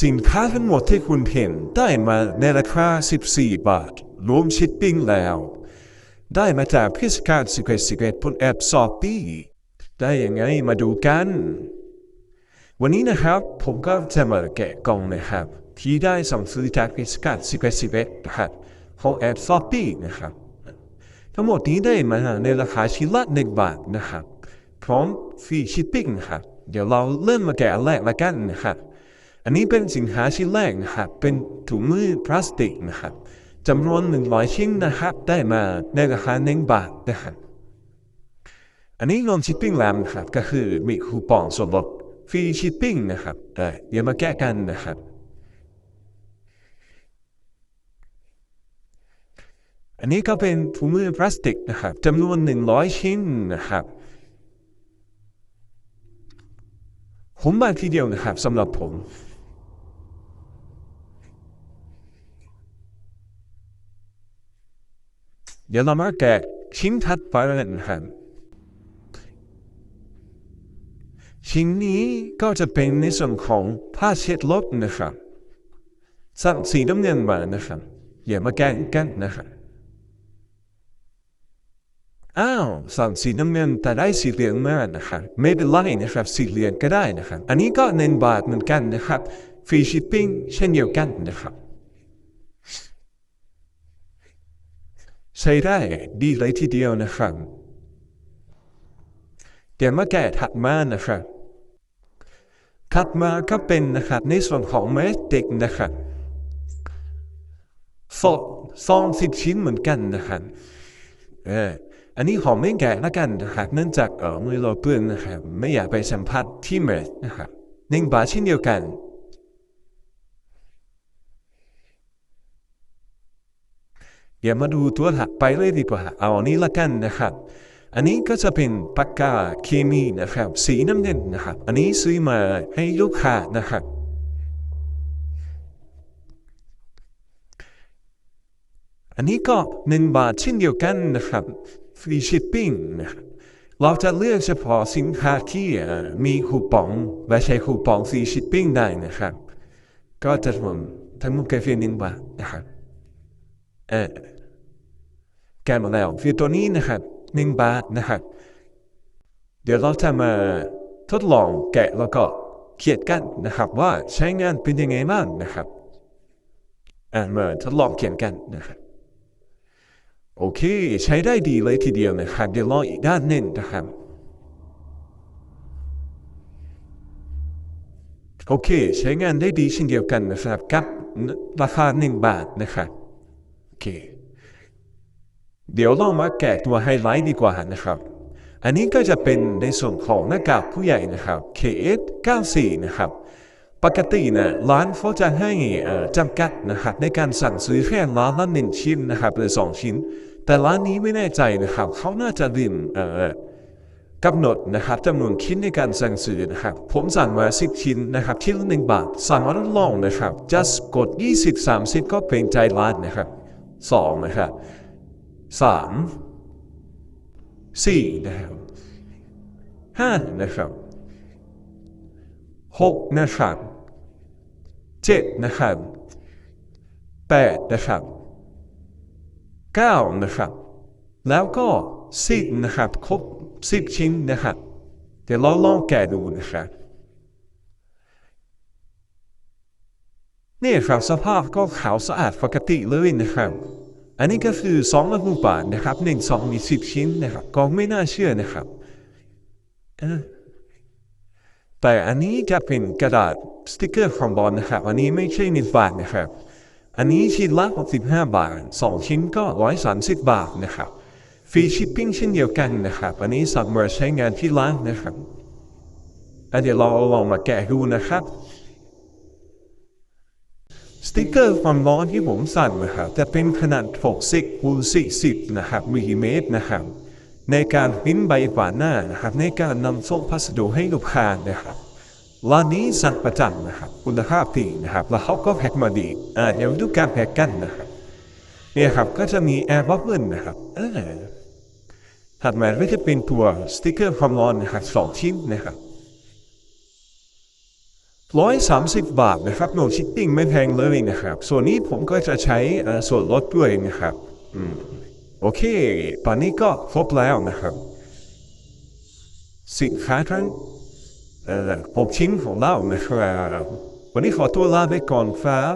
สินค้าทั้งหมดที่คุณเห็นได้มาในราคา 14 บาท รวมชิปปิ้งแล้ว ได้มาจากพิสการสิเกตสิเกตบนแอปซอปปี้ได้ยังไงมาดูกัน วันนี้นะครับผมก็จะมาแกะกล่องนะครับ ที่ได้สั่งซื้อจากพิสการสิเกตสิเกตนะครับของแอปซอปปี้นะครับ ทั้งหมดนี้ได้มาในราคาชิ้นละหนึ่งบาทนะครับ พร้อมฟรีชิปปิ้งครับ เดี๋ยวเราเริ่มมาแกะแรกละกันนะครับ อันนี้เป็นสินค้าชิ้นแรกนะครับ เป็นถุงมือพลาสติกนะครับจำนวนหนึ่งร้อยชิ้นนะครับ ได้มาในราคาหนึ่งบาทนะครับอันนี้รวมชิปปิ้งแล้วนะครับ ก็คือมีคูปองส่วนลดฟรีชิปปิ้งนะครับเออเดี๋ยวมาแก้กันนะครับ อันนี้ก็เป็นถุงมือพลาสติกนะครับจำนวนหนึ่งร้อยชิ้นนะครับผมมาทีเดียวนะครับสำหรับผม เดี๋ยวเรามาแกะชิ้นถัดไปกันนะครับชิ้นนี้ก็จะเป็นในส่วนของผ้าเช็ดลบนะครับสั่งสีน้ำเงินมานะครับอย่ามาแกล้งกันนะครับอ้าวสั่งสีน้ำเงินแต่ได้สีเหลืองมานะครับไม่เป็นไรนะครับสีเหลืองก็ได้นะครับอันนี้ก็หนึ่งบาทเหมือนกันนะครับฟรีชิปปิ้งเช่นเดียวกันนะครับ ใช้ได้ดีเลยทีเดียวนะครับเดี๋ยวมาแกะถัดมานะครับถัดมาก็เป็นนะครับในส่วนของเมสเด็กนะครับสดซองสิบชิ้นเหมือนกันนะครับเอออันนี้ของไม่แกะละกันนะครับเนื่องจากเออมือเราเปื้อนนะครับไม่อยากไปสัมผัสที่เมสนะครับหนึ่งบาทเช่นเดียวกัน เดี๋ยวมาดูตัวถัดไปเลยดีกว่า เอาอันนี้ละกันนะครับ อันนี้ก็จะเป็นปากกาเคมีนะครับ สีน้ำเงินนะครับ อันนี้ซื้อมาให้ลูกค้านะครับอันนี้ก็หนึ่งบาทเช่นเดียวกันนะครับฟรีชิปปิ้งนะครับเราจะเลือกเฉพาะสินค้าที่มีคูปองและใช้คูปองฟรีชิปปิ้งได้นะครับ ก็จะรวมทั้งหมดแค่เพียงหนึ่งบาทนะครับ เออแกมาแล้วคือตัวนี้นะครับหนึ่งบาทนะครับ เดี๋ยวเราจะมาทดลองแกะแล้วก็เขียนกันนะครับว่าใช้งานเป็นยังไงบ้างนะครับอ่ามาทดลองเขียนกันนะครับโอเค ใช้ได้ดีเลยทีเดียวนะครับเดี๋ยวลองอีกด้านหนึ่งนะครับโอเค ใช้งานได้ดีเช่นเดียวกันนะครับกับราคาหนึ่งบาทนะครับ เค เดี๋ยวเรามาแกะตัวไฮไลท์ดีกว่านะครับ อันนี้ก็จะเป็นในส่วนของหน้ากากผู้ใหญ่นะครับ KS 94นะครับ ปกตินะร้านเขาจะให้จำกัดนะครับในการสั่งซื้อแค่ร้านละหนึ่งชิ้นนะครับหรือสองชิ้น แต่ร้านนี้ไม่แน่ใจนะครับ เขาน่าจะริมเอ่อกำหนดนะครับจำนวนชิ้นในการสั่งซื้อนะครับผมสั่งมาสิบชิ้นนะครับชิ้นละหนึ่งบาท สั่งมาทดลองนะครับ just กด 20 30 ก็เป็นใจร้านนะครับ สองนะครับสามสี่นะครับห้านะครับหกนะครับเจ็ดนะครับแปดนะครับเก้านะครับ แล้วก็สิบนะครับครบสิบชิ้นนะครับเดี๋ยวเราลองแกะดูนะครับ นี่ครับสภาพก็ขาวสะอาดปกติเลยนะครับ อันนี้ก็คือสองละหูบาทนะครับหนึ่งสองมีสิบชิ้นนะครับก็ไม่น่าเชื่อนะครับแต่อันนี้จะเป็นกระดาษสติกเกอร์ของบอลนะครับ อันนี้ไม่ใช่หนึ่งบาทนะครับ อันนี้ชิ้นละ65 บาทสองชิ้นก็ 130 บาทนะครับฟรีชิปปิ้งเช่นเดียวกันนะครับ อันนี้สั่งมาใช้งานที่ร้านนะครับอันเดี๋ยวเราลองมาแกะดูนะครับ ติกเกอร์ความร้อนที่ผมสั่งนะครับจะเป็นขนาด 60คูณ40 นะครับมิลลิเมตรนะครับ ในการพิมพ์ใบฝาหน้านะครับ ในการนำส่งพัสดุให้ลูกค้านะครับร้านนี้สั่งประจำนะครับคุณภาพดีนะครับ แล้วเขาก็แพ็คมาดีอ่าเดี๋ยวดูการแพ็คกันนะครับเนี่ยครับก็จะมีแอร์บับเบิลนะครับเออถัดมาก็จะเป็นตัวสติกเกอร์ความร้อนนะครับสองชิ้นนะครับ ร้อยสามสิบบาทนะครับโนชิปปิ้งไม่แพงเลยนะครับ ส่วนนี้ผมก็จะใช้ส่วนลดด้วยนะครับอืมโอเค ตอนนี้ก็ครบแล้วนะครับสินค้าทั้งเอ่อหกชิ้นของเรานะครับวันนี้ขอตัวลาไปก่อนครับ